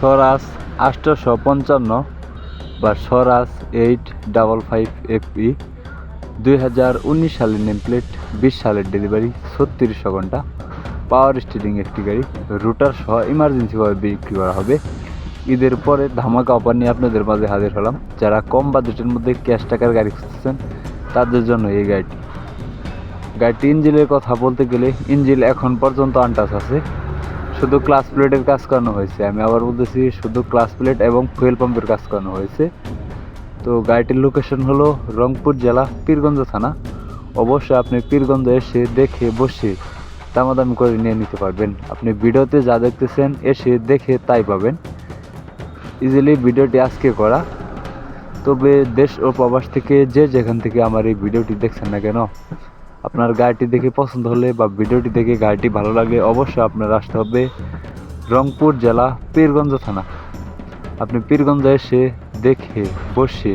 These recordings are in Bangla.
স্বরাজ আষ্টশো পঞ্চান্ন বা Swaraj eight double five FE দুই হাজার উনিশ সালের নেম প্লেট বিশ সালের ডেলিভারি, ছত্রিশশো ঘণ্টা। পাওয়ার স্টিলিং একটি গাড়ি, রুটার সহ ইমার্জেন্সিভাবে বিক্রি করা হবে। ঈদের পরে ধামাকা অফার নিয়ে আপনাদের মাঝে হাজির হলাম। যারা কম বাজেটের মধ্যে ক্যাশ টাকার গাড়ি খুঁজতেছেন, তাদের জন্য এই গাড়িটি। গাড়িটি ইঞ্জিনের কথা বলতে গেলে ইঞ্জিল এখন পর্যন্ত আনটাচ আছে। শুধু ক্লাস প্লেটের কাজ করানো হয়েছে। আমি আবার বলতেছি, শুধু ক্লাস প্লেট এবং ফুয়েল পাম্পের কাজ করানো হয়েছে। তো গাড়িটির লোকেশন হলো রংপুর জেলা পীরগঞ্জ থানা। অবশ্যই আপনি পীরগঞ্জ এসে দেখে বসে দামাদামি করে নিয়ে নিতে পারবেন। আপনি ভিডিওতে যা দেখতেছেন এসে দেখে তাই পাবেন। ইজিলি ভিডিওটি আজকে করা। তবে দেশ ও প্রবাস থেকে যে যেখান থেকে আমার এই ভিডিওটি দেখছেন না কেন আপনার গাড়িটি দেখে পছন্দ হলে বা ভিডিওটি দেখে গাড়িটি ভালো লাগলে অবশ্যই আপনার আসতে হবে রংপুর জেলা পীরগঞ্জ থানা। আপনি পীরগঞ্জ এসে দেখে বসে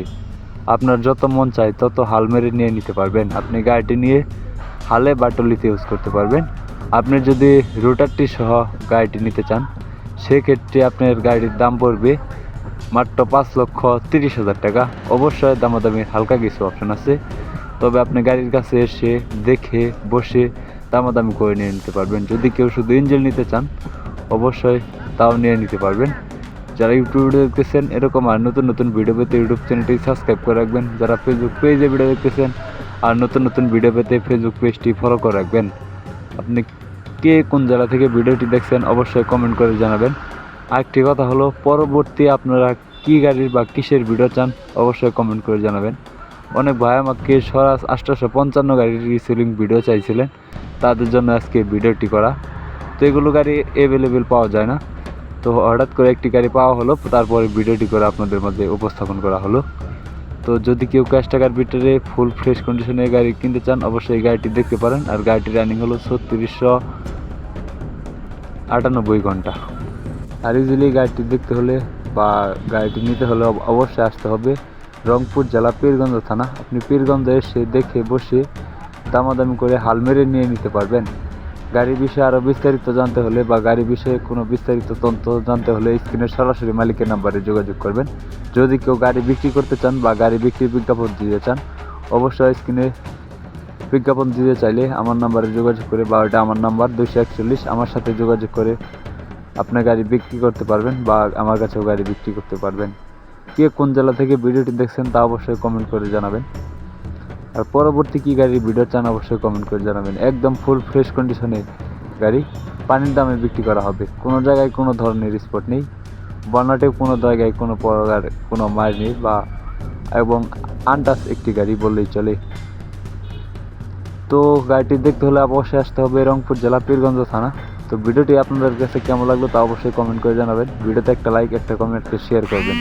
আপনার যত মন চায় তত হাল মেরে নিয়ে নিতে পারবেন। আপনি গাড়িটি নিয়ে হালে বা টলিতে ইউজ করতে পারবেন। আপনি যদি রোটারটি সহ গাড়িটি নিতে চান, সেক্ষেত্রে আপনার গাড়ির দাম পড়বে মাত্র পাঁচ লক্ষ তিরিশ হাজার টাকা। অবশ্যই দামাদামি হালকা কিছু অপশন আছে। তবে আপনি গাড়ির কাছে এসে দেখে, বসে দামাদামি করে নিয়ে নিতে পারবেন। যদি কেউ শুধু ইঞ্জিন নিতে চান, অবশ্যই তাও নিয়ে নিতে পারবেন। যারা ইউটিউব ভিডিও দেখতেছেন, এরকম আর নতুন নতুন ভিডিও পেতে ইউটিউব চ্যানেলটি সাবস্ক্রাইব করে রাখবেন। যারা ফেসবুক পেজে ভিডিও দেখতেছেন, আর নতুন নতুন ভিডিও পেতে ফেসবুক পেজটি ফলো করে রাখবেন। আপনি কে কোন জেলা থেকে ভিডিওটি দেখছেন, অবশ্যই কমেন্ট করে জানাবেন। আরেকটি কথা হলো, পরবর্তী আপনারা কী গাড়ির বা কিসের ভিডিও চান, অবশ্যই কমেন্ট করে জানাবেন। অনেক ভাই আমাকে স্বরাজ আষ্টশো পঞ্চান্ন গাড়ির রিসেলিং ভিডিও চাইছিলেন। তাদের জন্য আজকে ভিডিওটি করা। তো এগুলো গাড়ি অ্যাভেলেবেল পাওয়া যায় না। তো হঠাৎ করে একটি গাড়ি পাওয়া হলো, তারপরে ভিডিওটি করে আপনাদের মধ্যে উপস্থাপন করা হলো। তো যদি কেউ ক্যাশ টাকার ভিতরে ফুল ফ্রেশ কন্ডিশনে গাড়ি কিনতে চান, অবশ্যই এই গাড়িটি দেখতে পারেন। আর গাড়িটি রানিং হলো ছত্রিশশো আটানব্বই ঘণ্টা। আর ইজিলি গাড়িটি দেখতে হলে বা গাড়িটি নিতে হলে অবশ্যই আসতে হবে। রংপুর জেলা পীরগঞ্জ থানা। আপনি পীরগঞ্জ এসে দেখে বসে দামাদামি করে হাল মেরে নিয়ে নিতে পারবেন। গাড়ির বিষয়ে আরও বিস্তারিত জানতে হলে বা গাড়ি বিষয়ে কোনো বিস্তারিত তথ্য জানতে হলে স্ক্রিনের সরাসরি মালিকের নাম্বারে যোগাযোগ করবেন। যদি কেউ গাড়ি বিক্রি করতে চান বা গাড়ি বিক্রির বিজ্ঞাপন দিতে চান, অবশ্যই স্ক্রিনে বিজ্ঞাপন দিতে চাইলে আমার নাম্বারে যোগাযোগ করে বা ওটা আমার নাম্বার দুশো একচল্লিশ। আমার সাথে যোগাযোগ করে আপনার গাড়ি বিক্রি করতে পারবেন বা আমার কাছেও গাড়ি বিক্রি করতে পারবেন। কে কোন জেলা থেকে ভিডিওটি দেখছেন তা অবশ্যই কমেন্ট করে জানাবেন। আর পরবর্তী কী গাড়ির ভিডিও চান অবশ্যই কমেন্ট করে জানাবেন। একদম ফুল ফ্রেশ কন্ডিশনে গাড়ি। পানির দামে বিক্রি করা হবে। কোনো জায়গায় কোনো ধরনের স্পট নেই। বর্ণাটেও কোনো জায়গায় কোনো প্রকার কোনো মার নেই বা এবং আনটাস একটি গাড়ি বললেই চলে। তো গাড়িটি দেখতে হলে অবশ্যই আসতে হবে রংপুর জেলা পীরগঞ্জ থানা। তো ভিডিওটি আপনাদের কাছে কেমন লাগল তা অবশ্যই কমেন্ট করে জানাবেন। ভিডিওতে একটা লাইক একটা কমেন্ট একটা শেয়ার করবেন।